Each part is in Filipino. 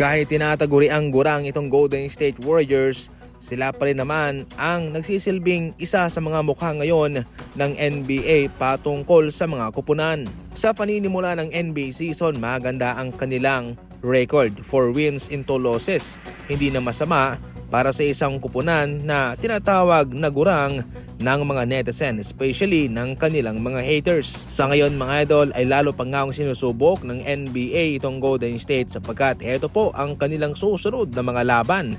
Kahit tinataguri ang gurang itong Golden State Warriors, sila pa rin naman ang nagsisilbing isa sa mga mukha ngayon ng NBA patungkol sa mga kupunan. Sa paninimula ng NBA season, maganda ang kanilang record for wins into losses. Hindi na masama para sa isang kupunan na tinatawag na gurang ng mga netizen, especially ng kanilang mga haters. Sa ngayon mga idol ay lalo pa nga ang sinusubok ng NBA itong Golden State sapagkat ito po ang kanilang susunod na mga laban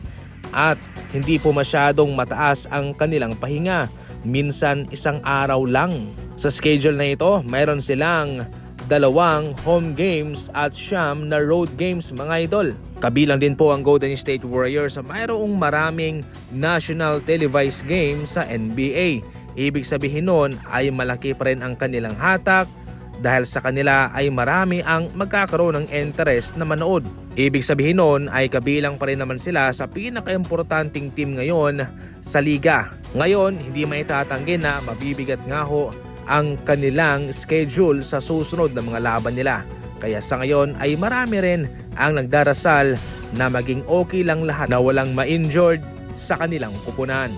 at hindi po masyadong mataas ang kanilang pahinga. Minsan isang araw lang. Sa schedule na ito, mayroon silang dalawang home games at siyam na road games mga idol. Kabilang din po ang Golden State Warriors sa mayroong maraming national televised games sa NBA. Ibig sabihin nun ay malaki pa rin ang kanilang hatak dahil sa kanila ay marami ang magkakaroon ng interest na manood. Ibig sabihin nun ay kabilang pa rin naman sila sa pinakaimportanting team ngayon sa liga. Ngayon, hindi maitatanggi na mabibigat nga ho ang kanilang schedule sa susunod na mga laban nila. Kaya sa ngayon ay marami rin ang nagdarasal na maging okay lang lahat na walang ma-injured sa kanilang kupunan.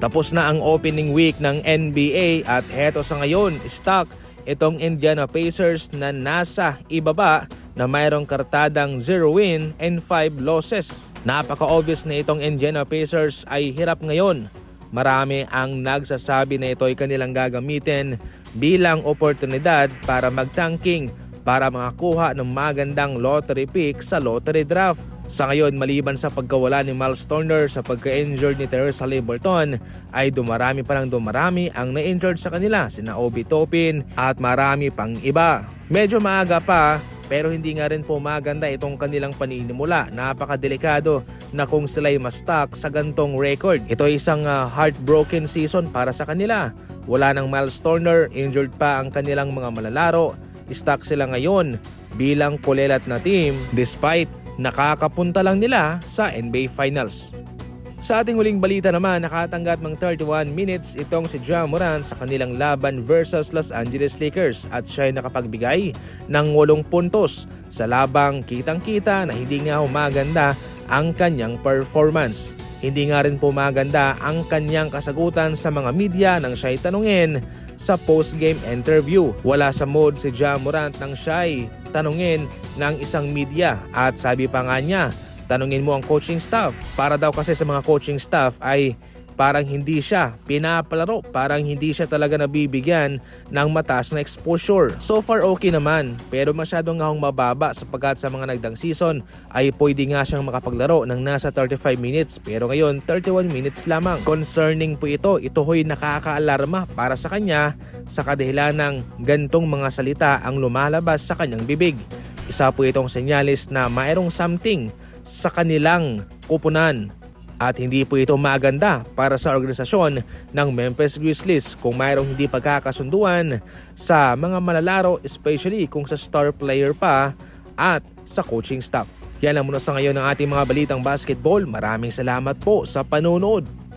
Tapos na ang opening week ng NBA at heto sa ngayon, stock itong Indiana Pacers na nasa ibaba na mayroong kartadang 0 win and 5 losses. Napaka-obvious na itong Indiana Pacers ay hirap ngayon. Marami ang nagsasabi na ito ay kanilang gagamitin bilang oportunidad para magtanking para makakuha ng magandang lottery pick sa lottery draft. Sa ngayon, maliban sa pagkawala ni Miles Turner sa pagka-injured ni Teresa Liberton, ay dumarami pa ng dumarami ang na-injured sa kanila, sina Obi Topin at marami pang iba. Medyo maaga pa pero hindi nga rin po maganda itong kanilang paninimula. Napakadelikado na kung sila'y ma-stuck sa gantong record. Ito ay isang ah, heartbroken season para sa kanila. Wala nang Miles Turner, injured pa ang kanilang mga malalaro. Stuck sila ngayon bilang kulelat na team despite nakakapunta lang nila sa NBA Finals. Sa ating huling balita naman, nakatanggap ng 31 minutes itong si Ja Morant sa kanilang laban versus Los Angeles Lakers at siya ay nakapagbigay ng 8 puntos sa labang kitang-kita na hindi nga humaganda ang kanyang performance. Hindi nga rin po maganda ang kanyang kasagutan sa mga media nang siya ay tanungin sa post-game interview. Wala sa mood si Ja Morant nang siya ay tanungin ng isang media at sabi pa nga niya tanungin mo ang coaching staff. Para daw kasi sa mga coaching staff ay parang hindi siya pinapalaro, parang hindi siya talaga nabibigyan ng mataas na exposure. So far okay naman, pero masyado nga hong mababa sapagkat sa mga nagdang season ay pwede nga siyang makapaglaro ng nasa 35 minutes pero ngayon 31 minutes lamang. Concerning po ito, ito ho'y nakakaalarma para sa kanya sa kadahilan ng gantong mga salita ang lumalabas sa kanyang bibig. Isa po itong senyalis na mayroong something sa kanilang kupunan at hindi po ito maganda para sa organisasyon ng Memphis Grizzlies kung mayroong hindi pagkakasunduan sa mga malalaro especially kung sa star player pa at sa coaching staff. Yan ang muna sa ngayon ng ating mga balitang basketball. Maraming salamat po sa panonood.